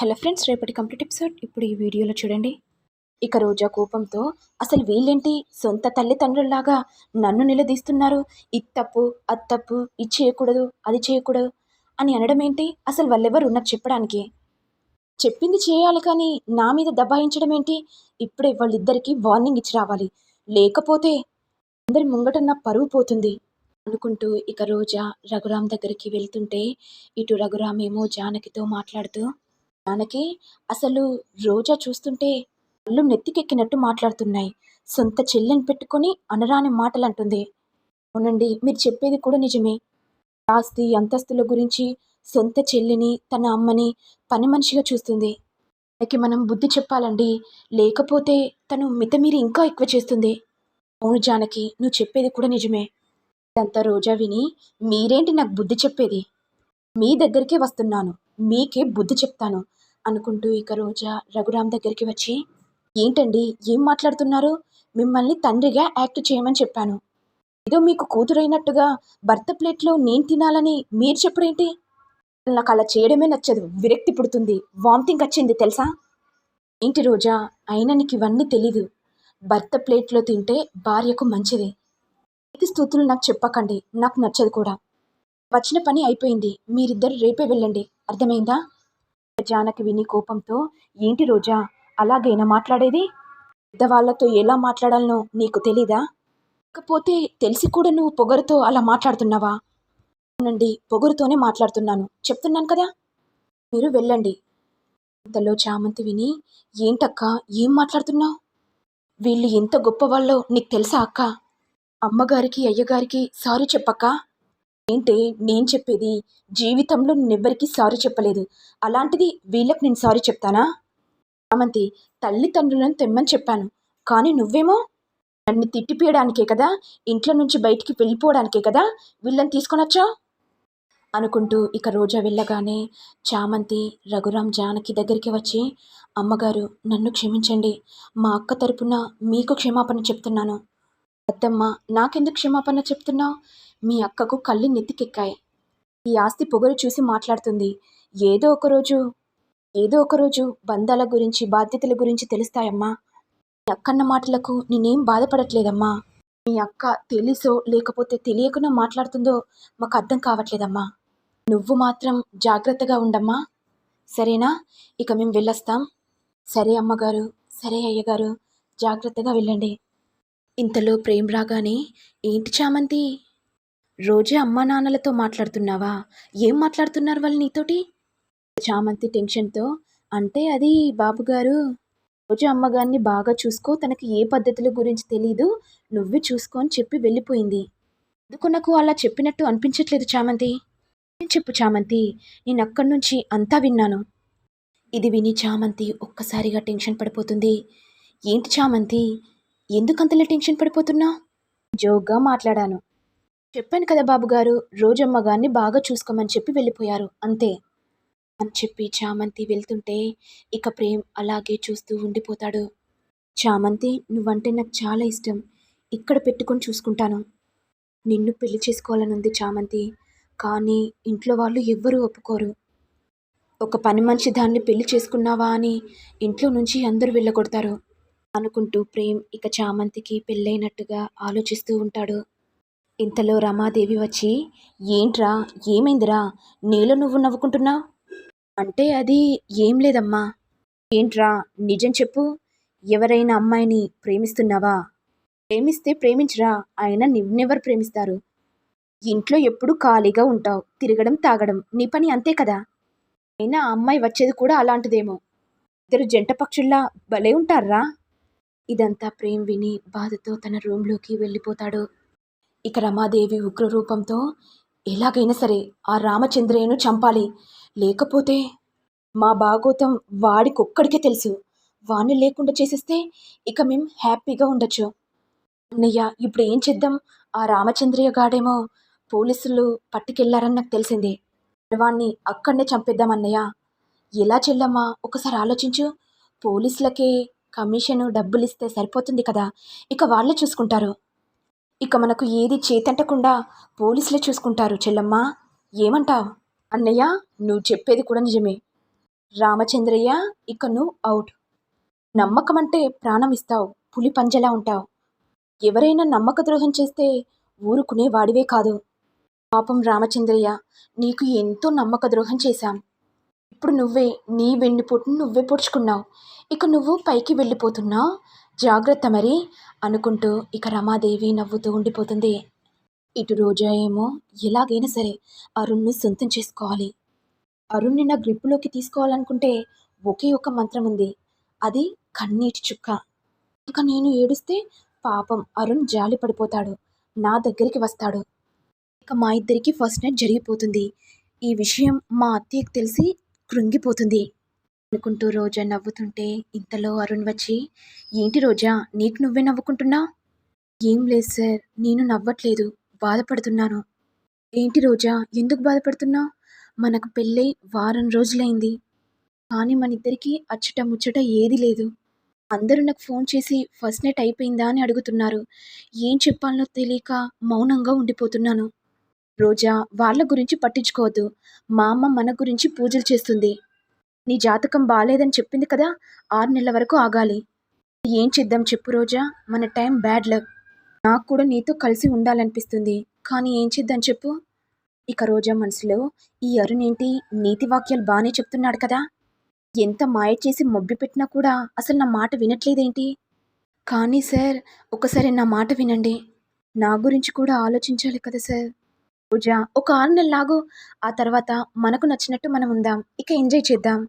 Hello friends రేపటి complete episode. ఇప్పుడు ఈ వీడియోలో చూడండి. ఇక రోజా కోపంతో అసలు వీళ్ళేంటి? సొంత తల్లిదండ్రుల్లాగా నన్ను నిలదీస్తున్నారు. ఇది తప్పు అది తప్పు ఇది చేయకూడదు అది చేయకూడదు అని అనడం ఏంటి అసలు వాళ్ళెవరు ఉన్నారు చెప్పడానికి? చెప్పింది చేయాలి కానీ నా మీద దబాయించడం ఏంటి ఇప్పుడే వాళ్ళిద్దరికీ వార్నింగ్ ఇచ్చి రావాలి. లేకపోతే అందరి ముంగట నా పరువు పోతుంది అనుకుంటూ ఇక రోజా రఘురామ్ దగ్గరికి వెళ్తుంటే ఇటు రఘురామ్ ఏమో జానకితో మాట్లాడుతూ మనకి అసలు రోజా చూస్తుంటే కళ్ళు నెత్తికెక్కినట్టు మాట్లాడుతున్నాయి. సొంత చెల్లెని పెట్టుకొని అనరాని మాటలు అంటుంది అవునండి మీరు చెప్పేది కూడా నిజమే. ఆస్తి అంతస్తుల గురించి సొంత చెల్లిని తన అమ్మని పని మనిషిగా చూస్తుంది. తనకి మనం బుద్ధి చెప్పాలండి. లేకపోతే తను మితమీరి ఇంకా ఎక్కువ చేస్తుంది. అవును జానకి నువ్వు చెప్పేది కూడా నిజమే. ఇదంతా రోజా విని మీరేంటి నాకు బుద్ధి చెప్పేది? మీ దగ్గరికే వస్తున్నాను. మీకే బుద్ధి చెప్తాను. అనుకుంటూ ఇక రోజా రఘురామ్ దగ్గరికి వచ్చి ఏంటండి? ఏం మాట్లాడుతున్నారు? మిమ్మల్ని తండ్రిగా యాక్ట్ చేయమని చెప్పాను. ఏదో మీకు కూతురైనట్టుగా భర్త ప్లేట్లో నేను తినాలని మీరు చెప్పుడేంటి? నాకు అలా చేయడమే నచ్చదు. విరక్తి పుడుతుంది. వామిటింగ్ వచ్చింది తెలుసా? ఏంటి రోజా? అయినా నీకు ఇవన్నీ తెలీదు. భర్త ప్లేట్లో తింటే భార్యకు మంచిది. ఇది స్థుతులు నాకు చెప్పకండి. నాకు నచ్చదు కూడా. వచ్చిన పని అయిపోయింది. మీరిద్దరు రేపే వెళ్ళండి. అర్థమైందా? జానకి విని కోపంతో ఏంటి రోజా అలాగైనా మాట్లాడేది? పెద్దవాళ్ళతో ఎలా మాట్లాడాలనో నీకు తెలీదా? కాకపోతే తెలిసి కూడా నువ్వు పొగరుతో అలా మాట్లాడుతున్నావా? అవునండి పొగరుతోనే మాట్లాడుతున్నాను. చెప్తున్నాను కదా? మీరు వెళ్ళండి. ఇంతలో చామంతి విని ఏంటక్క ఏం మాట్లాడుతున్నావు? వీళ్ళు ఎంత గొప్పవాళ్ళో నీకు తెలుసా అక్క? అమ్మగారికి అయ్యగారికి సారీ చెప్పక్క? ఏంటి? నేను చెప్పేది జీవితంలో నేనెవ్వరికి సారీ చెప్పలేదు. అలాంటిది వీళ్ళకి నేను సారీ చెప్తానా? చామంతి తల్లిదండ్రులను తెమ్మని చెప్పాను. కానీ నువ్వేమో నన్ను తిట్టిపోయడానికే కదా? ఇంట్లో నుంచి బయటికి వెళ్ళిపోవడానికే కదా? వీళ్ళని తీసుకొనొచ్చా అనుకుంటూ ఇక రోజా వెళ్ళగానే చామంతి రఘురాం జానకి దగ్గరికి వచ్చి అమ్మగారు నన్ను క్షమించండి. మా అక్క తరపున మీకు క్షమాపణ చెప్తున్నాను. అత్తమ్మ నాకెందుకు క్షమాపణ చెప్తున్నావు? మీ అక్కకు కళ్ళు నెత్తికెక్కాయి. ఈ ఆస్తి పొగరు చూసి మాట్లాడుతుంది. ఏదో ఒకరోజు ఏదో ఒకరోజు బంధాల గురించి బాధ్యతల గురించి తెలుస్తాయమ్మా. మీ అక్కన్న మాటలకు నేనేం బాధపడట్లేదమ్మా. మీ అక్క తెలుసో లేకపోతే తెలియకుండా మాట్లాడుతుందో మాకు అర్థం కావట్లేదమ్మా. నువ్వు మాత్రం జాగ్రత్తగా ఉండమ్మా. సరేనా? ఇక మేము వెళ్ళొస్తాం. సరే అమ్మగారు సరే అయ్యగారు జాగ్రత్తగా వెళ్ళండి. ఇంతలో ప్రేమ్ రాగానే ఏంటి చామంతి? రోజే అమ్మా నాన్నలతో మాట్లాడుతున్నావా? ఏం మాట్లాడుతున్నారు వాళ్ళు నీతోటి? చామంతి టెన్షన్తో. అంటే అది బాబుగారు రోజు అమ్మగారిని బాగా చూసుకో తనకి ఏ పద్ధతుల గురించి తెలీదు నువ్వే చూసుకోని చెప్పి వెళ్ళిపోయింది. ఎందుకు నాకు అలా చెప్పినట్టు అనిపించట్లేదు చామంతి? చెప్పు చామంతి నేను అక్కడి నుంచి అంతా విన్నాను. ఇది విని చామంతి ఒక్కసారిగా టెన్షన్ పడిపోతుంది. ఏంటి చామంతి? ఎందుకంతలా టెన్షన్ పడిపోతున్నా? జోగ్గా మాట్లాడాను. చెప్పాను కదా బాబుగారు రోజమ్మ గారిని బాగా చూసుకోమని చెప్పి వెళ్ళిపోయారు. అంతే. అని చెప్పి చామంతి వెళ్తుంటే ఇక ప్రేమ్ అలాగే చూస్తూ ఉండిపోతాడు. చామంతి నువ్వంటే నాకు చాలా ఇష్టం. ఇక్కడ పెట్టుకొని చూసుకుంటాను. నిన్ను పెళ్ళి చేసుకోవాలనుంది చామంతి. కానీ ఇంట్లో వాళ్ళు ఎవ్వరూ ఒప్పుకోరు. ఒక పని మనిషి దాన్ని పెళ్ళి చేసుకున్నావా అని ఇంట్లో నుంచి అందరూ వెళ్ళగొడతారు. అనుకుంటూ ప్రేమ్ ఇక చామంతికి పెళ్ళైనట్టుగా ఆలోచిస్తూ ఉంటాడు. ఇంతలో రమాదేవి వచ్చి ఏంట్రా? ఏమైందిరా? నీలో నువ్వు నవ్వుకుంటున్నావు అంటే అది ఏం లేదమ్మా. ఏంట్రా? నిజం చెప్పు. ఎవరైనా అమ్మాయిని ప్రేమిస్తున్నావా? ప్రేమిస్తే ప్రేమించరా. ఆయన నిన్నెవరు ప్రేమిస్తారు? ఇంట్లో ఎప్పుడు ఖాళీగా ఉంటావు. తిరగడం తాగడం. నీ పని అంతే కదా? అయినా ఆ అమ్మాయి వచ్చేది కూడా అలాంటిదేమో. ఇద్దరు జంట పక్షుల్లా భలే ఉంటారా? ఇదంతా ప్రేమ్ విని బాధతో తన రూమ్లోకి వెళ్ళిపోతాడు. ఇక రమాదేవి ఉగ్రరూపంతో ఎలాగైనా సరే ఆ రామచంద్రయ్యను చంపాలి. లేకపోతే మా భాగోతం వాడికొక్కడికే తెలుసు. వాణ్ణి లేకుండా చేసేస్తే ఇక మేం హ్యాపీగా ఉండొచ్చు. అన్నయ్య ఇప్పుడు ఏం చేద్దాం? ఆ రామచంద్రయ్య గాడేమో పోలీసులు పట్టుకెళ్ళారని నాకు తెలిసింది. వాణ్ణి అక్కడనే చంపేద్దాం అన్నయ్య. ఎలా చెల్లమ్మా? ఒకసారి ఆలోచించు. పోలీసులకే కమిషను డబ్బులు ఇస్తే సరిపోతుంది కదా. ఇక వాళ్ళే చూసుకుంటారు. ఇక మనకు ఏది చేతంటకుండా పోలీసులే చూసుకుంటారు చెల్లమ్మా. ఏమంటావు? అన్నయ్య నువ్వు చెప్పేది కూడా నిజమే. రామచంద్రయ్య ఇక నువ్వు అవుట్ నమ్మకం అంటే ప్రాణం ఇస్తావు పులి పంజలా ఉంటావు. ఎవరైనా నమ్మక ద్రోహం చేస్తే ఊరుకునే వాడివే కాదు. పాపం రామచంద్రయ్య నీకు ఎంతో నమ్మక ద్రోహం చేశాం. ఇప్పుడు నువ్వే నీ వెన్నుపోటును నువ్వే పొడుచుకున్నావు. ఇక నువ్వు పైకి వెళ్ళిపోతున్నావు. జాగ్రత్త మరి అనుకుంటూ ఇక రమాదేవి నవ్వుతూ ఉండిపోతుంది. ఇటు రోజా ఏమో ఎలాగైనా సరే అరుణ్ని సొంతం చేసుకోవాలి. అరుణ్ని నా గ్రిప్పులోకి తీసుకోవాలనుకుంటే ఒకే ఒక మంత్రం ఉంది. అది కన్నీటి చుక్క. ఇక నేను ఏడుస్తే పాపం అరుణ్ జాలి పడిపోతాడు. నా దగ్గరికి వస్తాడు. ఇక మా ఇద్దరికి ఫస్ట్ నైట్ జరిగిపోతుంది. ఈ విషయం మా అత్తయ్యకు తెలిసి కృంగిపోతుంది. అనుకుంటూ రోజా నవ్వుతుంటే ఇంతలో అరుణ్ వచ్చి ఏంటి రోజా నీకు నువ్వే నవ్వుకుంటున్నా? ఏం లేదు సార్ నేను నవ్వట్లేదు బాధపడుతున్నాను. ఏంటి రోజా ఎందుకు బాధపడుతున్నా? మనకు పెళ్ళై వారం రోజులైంది. కానీ మన ఇద్దరికీ అచ్చట ముచ్చట ఏది లేదు. అందరూ నాకు ఫోన్ చేసి ఫస్ట్ నైట్ అయిపోయిందా? అని అడుగుతున్నారు. ఏం చెప్పాలనో తెలియక మౌనంగా ఉండిపోతున్నాను. రోజా వాళ్ళ గురించి పట్టించుకోవద్దు. మా అమ్మ మన గురించి పూజలు చేస్తుంది. నీ జాతకం బాగాలేదని చెప్పింది కదా ఆరు నెలల వరకు ఆగాలి. ఏం చేద్దాం చెప్పు రోజా మన టైం బ్యాడ్ లక్. నాకు కూడా నీతో కలిసి ఉండాలనిపిస్తుంది కానీ ఏం చేద్దాం చెప్పు. ఇక రోజా మనసులో ఈ అరుణ్ ఏంటి నీతి వాక్యాలు బాగానే చెప్తున్నాడు కదా. ఎంత మాయ చేసి మొబ్బి పెట్టినా కూడా అసలు నా మాట వినట్లేదేంటి? కానీ సార్ ఒకసారి నా మాట వినండి. నా గురించి కూడా ఆలోచించాలి కదా సార్. పూజ. ఒక ఆరు నెలలాగు ఆ తర్వాత మనకు నచ్చినట్టు మనం ఉందాం. ఇక ఎంజాయ్ చేద్దాం.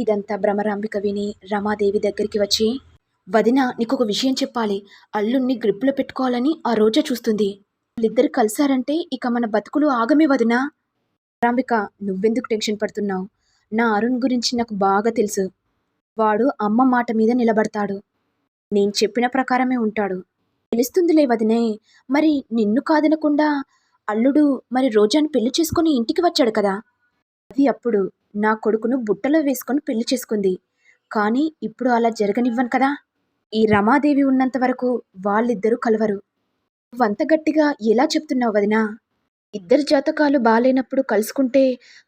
ఇదంతా భ్రమరాంబిక విని రమాదేవి దగ్గరికి వచ్చి వదిన నీకు ఒక విషయం చెప్పాలి. అల్లుణ్ణి గ్రిప్లో పెట్టుకోవాలని ఆ రోజా చూస్తుంది. వాళ్ళిద్దరు కలిసారంటే ఇక మన బతుకులు ఆగమే వదినా. రాంబిక నువ్వెందుకు టెన్షన్ పడుతున్నావు? నా అరుణ్ గురించి నాకు బాగా తెలుసు. వాడు అమ్మ మాట మీద నిలబడతాడు. నేను చెప్పిన ప్రకారమే ఉంటాడు. తెలుస్తుందిలే వదినే. మరి నిన్ను కాదనకుండా అల్లుడు మరి రోజాను పెళ్ళి చేసుకుని ఇంటికి వచ్చాడు కదా. అది అప్పుడు నా కొడుకును బుట్టలో వేసుకొని పెళ్ళి చేసుకుంది. కానీ ఇప్పుడు అలా జరగనివ్వను కదా. ఈ రమాదేవి ఉన్నంత వరకు వాళ్ళిద్దరూ కలవరు. నువ్వంత గట్టిగా ఎలా చెప్తున్నావు వదినా? ఇద్దరి జాతకాలు బాలేనప్పుడు కలుసుకుంటే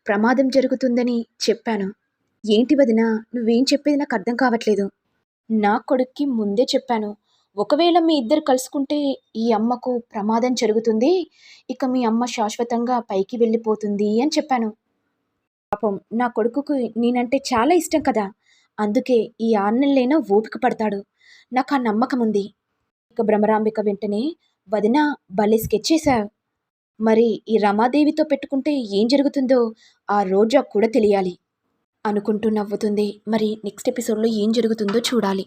ప్రమాదం జరుగుతుందని చెప్పాను. ఏంటి వదినా? నువ్వేం చెప్పేది నాకు అర్థం కావట్లేదు. నా కొడుక్కి ముందే చెప్పాను. ఒకవేళ మీ ఇద్దరు కలుసుకుంటే ఈ అమ్మకు ప్రమాదం జరుగుతుంది. ఇక మీ అమ్మ శాశ్వతంగా పైకి వెళ్ళిపోతుంది అని చెప్పాను. పాపం నా కొడుకుకు నేనంటే చాలా ఇష్టం కదా. అందుకే ఈ ఆరు ఓపిక పడతాడు. నాకు ఆ నమ్మకం ఉంది. ఇక భ్రమరాంబిక వెంటనే వదిన భలే స్కెచ్ చేశావు. మరి ఈ రమాదేవితో పెట్టుకుంటే ఏం జరుగుతుందో ఆ రోజా కూడా తెలియాలి. అనుకుంటూ నవ్వుతుంది. మరి నెక్స్ట్ ఎపిసోడ్లో ఏం జరుగుతుందో చూడాలి.